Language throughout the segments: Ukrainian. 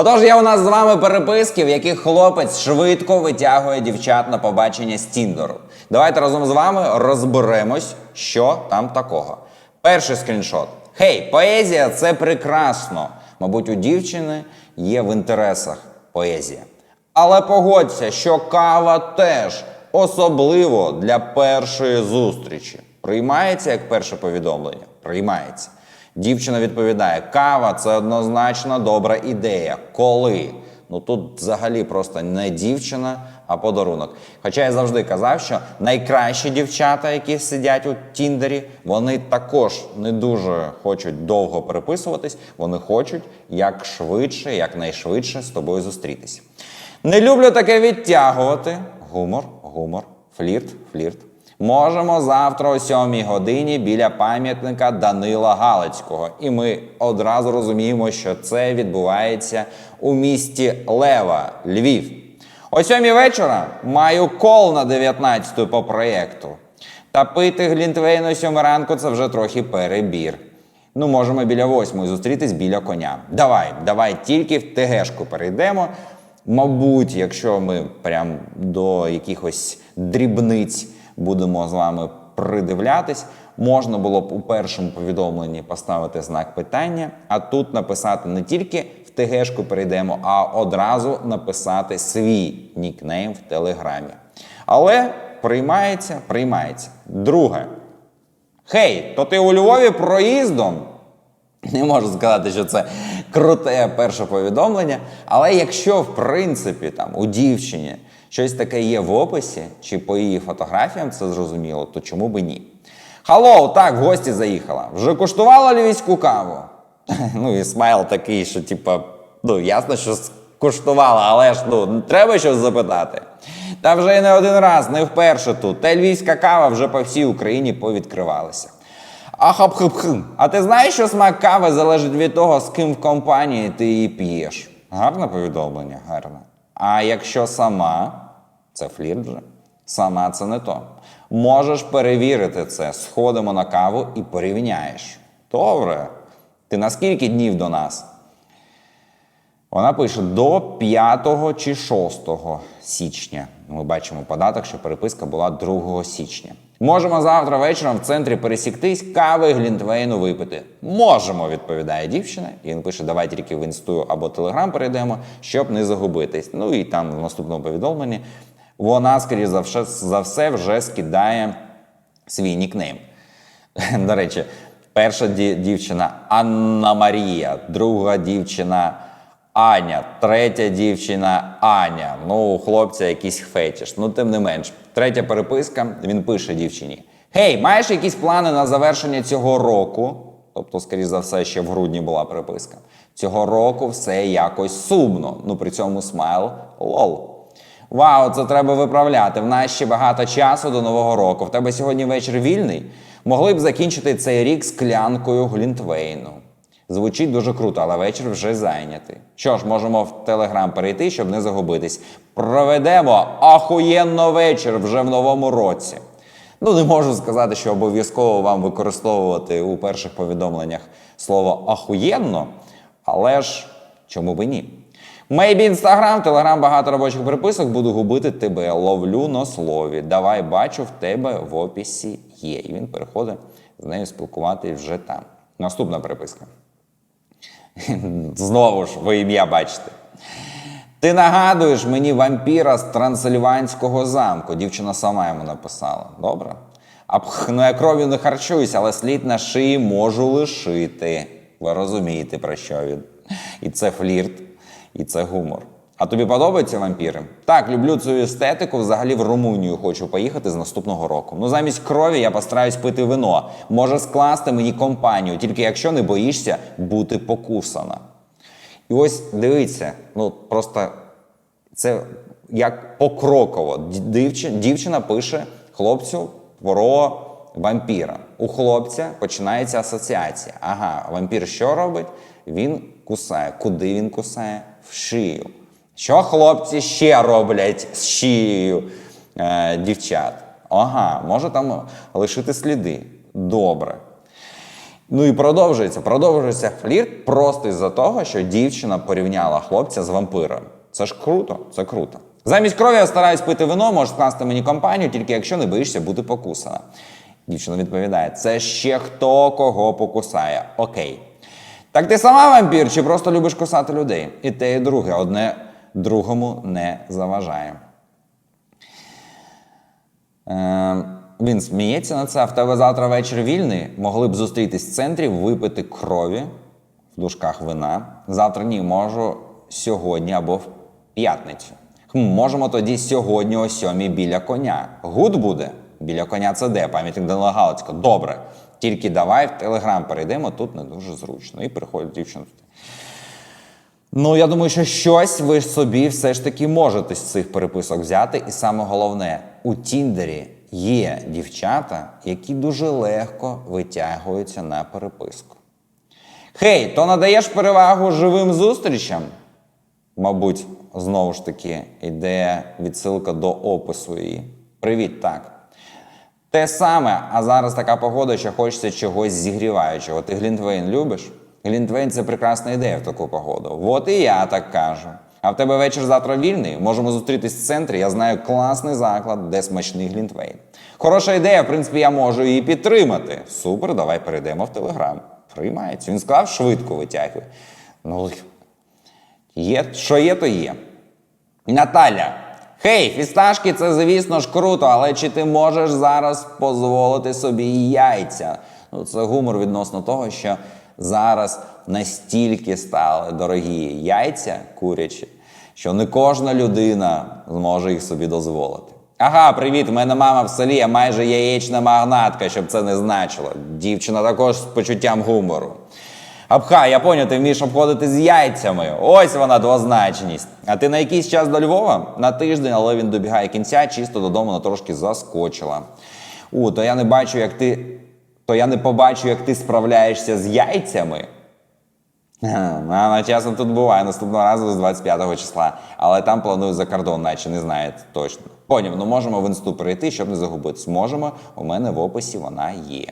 Отож, є у нас з вами переписки, в яких хлопець швидко витягує дівчат на побачення з Тіндеру. Давайте разом з вами розберемось, що там такого. Перший скріншот. Хей, поезія це прекрасно. Мабуть, у дівчини є в інтересах поезія. Але погодься, що кава теж особливо для першої зустрічі. Приймається як перше повідомлення? Приймається. Дівчина відповідає: кава це однозначно добра ідея. Коли? Ну тут взагалі просто не дівчина, а подарунок. Хоча я завжди казав, що найкращі дівчата, які сидять у Тіндері, вони також не дуже хочуть довго переписуватись, вони хочуть як швидше, як найшвидше з тобою зустрітися. Не люблю таке відтягувати. Гумор, гумор, флірт, флірт. Можемо завтра о сьомій годині біля пам'ятника Данила Галицького. І ми одразу розуміємо, що це відбувається у місті Лева, Львів. О сьомій вечора маю кол на 19 по проєкту. Та пити глінтвейн о сьомій ранку це вже трохи перебір. Ну, можемо біля восьмої зустрітись біля коня. Давай, давай тільки в ТГшку перейдемо. Мабуть, якщо ми прям до якихось дрібниць будемо з вами придивлятись, можна було б у першому повідомленні поставити знак питання, а тут написати не тільки в ТГшку перейдемо, а одразу написати свій нікнейм в Телеграмі. Але приймається, приймається. Друге. Хей, то ти у Львові проїздом? Не можу сказати, що це круте перше повідомлення. Але якщо, в принципі, там у дівчині щось таке є в описі, чи по її фотографіям це зрозуміло, то чому би ні? Халлоу, так, в гості заїхала. Вже куштувала львівську каву? Ну і смайл такий, що, типа, ну, ясно, що куштувала, але ж ну, треба щось запитати. Та вже й не один раз, не вперше тут. Та львівська кава вже по всій Україні повідкривалася. Ахапхипхим. А ти знаєш, що смак кави залежить від того, з ким в компанії ти її п'єш? Гарне повідомлення, гарне. А якщо сама, це флірт вже. Сама це не то. Можеш перевірити це. Сходимо на каву і порівняєш. Добре. Ти на скільки днів до нас? Вона пише до 5 чи 6 січня. Ми бачимо податок, що переписка була 2 січня. Можемо завтра вечором в центрі пересіктись, кави глінтвейну випити. Можемо, відповідає дівчина. І він пише: давай тільки в інсту або телеграм перейдемо, щоб не загубитись. Ну і там в наступному повідомленні вона, скоріш за все, за все, вже скидає свій нікнейм. До речі, перша дівчина Анна Марія, друга дівчина Аня, третя дівчина Аня. Ну, у хлопця якийсь фетіш. Ну, тим не менш, третя переписка, він пише дівчині: Гей, маєш якісь плани на завершення цього року? Тобто, скоріш за все, ще в грудні була переписка. Цього року все якось сумно. Ну при цьому смайл лол. Вау, це треба виправляти. В нас ще багато часу до нового року. В тебе сьогодні вечір вільний. Могли б закінчити цей рік склянкою глінтвейну. Звучить дуже круто, але вечір вже зайнятий. Що ж, можемо в Телеграм перейти, щоб не загубитись. Проведемо ахуєнно вечір вже в новому році. Ну, не можу сказати, що обов'язково вам використовувати у перших повідомленнях слово ахуєнно, але ж чому би ні? Мейбі інстаграм, телеграм, багато робочих переписок, буду губити тебе. Ловлю на слові. Давай бачу в тебе в описі є. І він переходить з нею спілкуватись вже там. Наступна переписка. Знову ж, ви ім'я бачите. Ти нагадуєш мені вампіра з трансильванського замку. Дівчина сама йому написала. Добре? Ну я кров'ю не харчуюсь, але слід на шиї можу лишити. Ви розумієте, про що він. І це флірт, і це гумор. А тобі подобаються вампіри? Так, люблю цю естетику. Взагалі в Румунію хочу поїхати з наступного року. Ну замість крові я постараюсь пити вино. Може скласти мені компанію, тільки якщо не боїшся бути покусана. І ось дивіться, ну просто це як покроково. Дівчина, дівчина пише хлопцю про вампіра. У хлопця починається асоціація. Ага, вампір що робить? Він кусає. Куди він кусає? В шию. Що хлопці ще роблять з шиєю е, дівчат? Ага, може там лишити сліди. Добре. Ну і продовжується. Продовжується флірт просто із-за того, що дівчина порівняла хлопця з вампиром. Це ж круто, це круто. Замість крові я стараюсь пити вино, можеш скласти мені компанію, тільки якщо не боїшся бути покусана. Дівчина відповідає: це ще хто кого покусає. Окей. Так ти сама вампір, чи просто любиш кусати людей? І те, і друге, одне другому не заважає. Е, він сміється на це, а в тебе завтра вечір вільний. Могли б зустрітись в центрі, випити крові в дужках вина. Завтра ні, можу сьогодні або в п'ятницю. Хм, можемо тоді сьогодні о сьомій біля коня. Гуд буде? Біля коня це де? Пам'ятник Данила Галицького. Добре. Тільки давай в телеграм перейдемо, тут не дуже зручно. І приходить дівчина. Ну, я думаю, що щось ви собі все ж таки можете з цих переписок взяти. І саме головне, у Тіндері є дівчата, які дуже легко витягуються на переписку. Хей, то надаєш перевагу живим зустрічам? Мабуть, знову ж таки, йде відсилка до опису її. Привіт, так. Те саме, а зараз така погода, що хочеться чогось зігріваючого. Ти Глінтвейн любиш? Глінтвейн це прекрасна ідея в таку погоду. От і я так кажу. А в тебе вечір завтра вільний? Можемо зустрітись в центрі. Я знаю класний заклад, де смачний Глінтвейн. Хороша ідея, в принципі, я можу її підтримати. Супер, давай перейдемо в Телеграм. Приймається. Він сказав, швидко витягує. Ну, є, що є, то є. Наталя. Хей, фісташки, це звісно ж круто, але чи ти можеш зараз дозволити собі яйця? Ну, це гумор відносно того, що зараз настільки стали дорогі яйця курячі, що не кожна людина зможе їх собі дозволити. Ага, привіт, в мене мама в селі, я майже яєчна магнатка, щоб це не значило. Дівчина також з почуттям гумору. Абха, я поняв, ти вмієш обходити з яйцями. Ось вона двозначність. А ти на якийсь час до Львова? На тиждень, але він добігає кінця, чисто додому на трошки заскочила. У, то я не бачу, як ти. То я не побачу, як ти справляєшся з яйцями. Вона часом тут буває наступного разу з 25 числа, але там планую за кордон, наче не знаєте точно. Поняв, ну можемо в інсту перейти, щоб не загубитись. Можемо, у мене в описі вона є.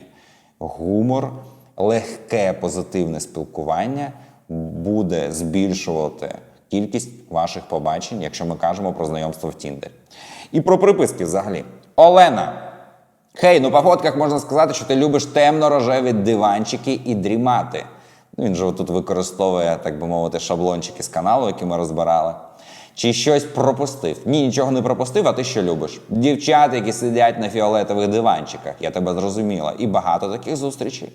Гумор, легке позитивне спілкування буде збільшувати кількість ваших побачень, якщо ми кажемо про знайомство в Тіндері. І про приписки взагалі. Олена. Хей, ну по фотках можна сказати, що ти любиш темно-рожеві диванчики і дрімати. Ну, він же тут використовує, так би мовити, шаблончики з каналу, які ми розбирали. Чи щось пропустив? Ні, нічого не пропустив, а ти що любиш? Дівчат, які сидять на фіолетових диванчиках, я тебе зрозуміла. І багато таких зустрічей.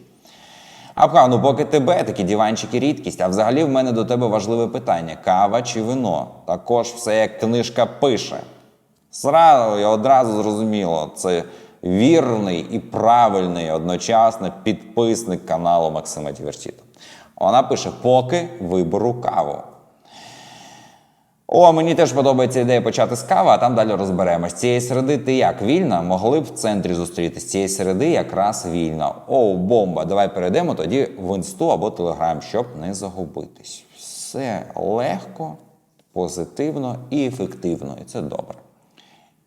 Абха, ну поки тебе такі диванчики рідкість, а взагалі в мене до тебе важливе питання: кава чи вино? Також все як книжка пише. Сразу і одразу зрозуміло, це вірний і правильний одночасно підписник каналу Максима Дівертіто. Вона пише: поки виберу каву. О, мені теж подобається ідея почати з кави, а там далі розберемось. Цієї середи ти як вільна? Могли б в центрі зустрітись. Цієї середи якраз вільна. О, бомба! Давай перейдемо тоді в інсту або телеграм, щоб не загубитись. Все легко, позитивно і ефективно. І це добре.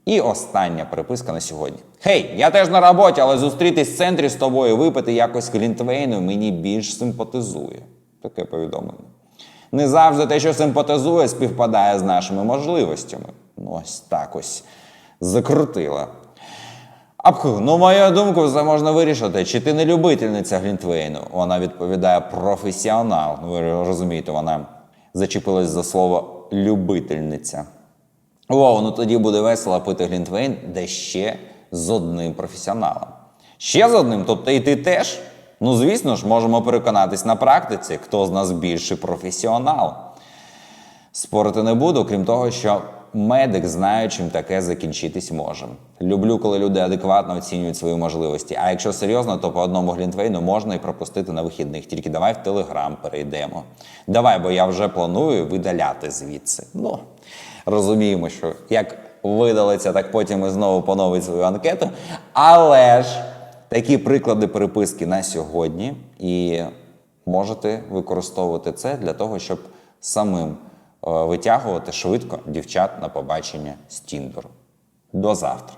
І остання переписка на сьогодні. Хей, я теж на роботі, але зустрітись в центрі з тобою, випити якось Глінтвейну мені більш симпатизує. Таке повідомлення. Не завжди те, що симпатизує, співпадає з нашими можливостями. Ну, ось так ось закрутила. Апху, ну мою думку, все можна вирішити. Чи ти не любительниця Глінтвейну? Вона відповідає професіонал. Ви розумієте, вона зачепилась за слово любительниця. Вау, ну тоді буде весело пити Глінтвейн, де ще з одним професіоналом. Ще з одним, тобто і ти теж? Ну, звісно ж, можемо переконатись на практиці, хто з нас більший професіонал. Спорити не буду, крім того, що медик знає, чим таке закінчитись може. Люблю, коли люди адекватно оцінюють свої можливості. А якщо серйозно, то по одному глінтвейну можна і пропустити на вихідних. Тільки давай в телеграм перейдемо. Давай, бо я вже планую видаляти звідси. Ну, розуміємо, що як видалиться, так потім і знову поновить свою анкету. Але ж такі приклади переписки на сьогодні, і можете використовувати це для того, щоб самим витягувати швидко дівчат на побачення з Тіндеру. До завтра.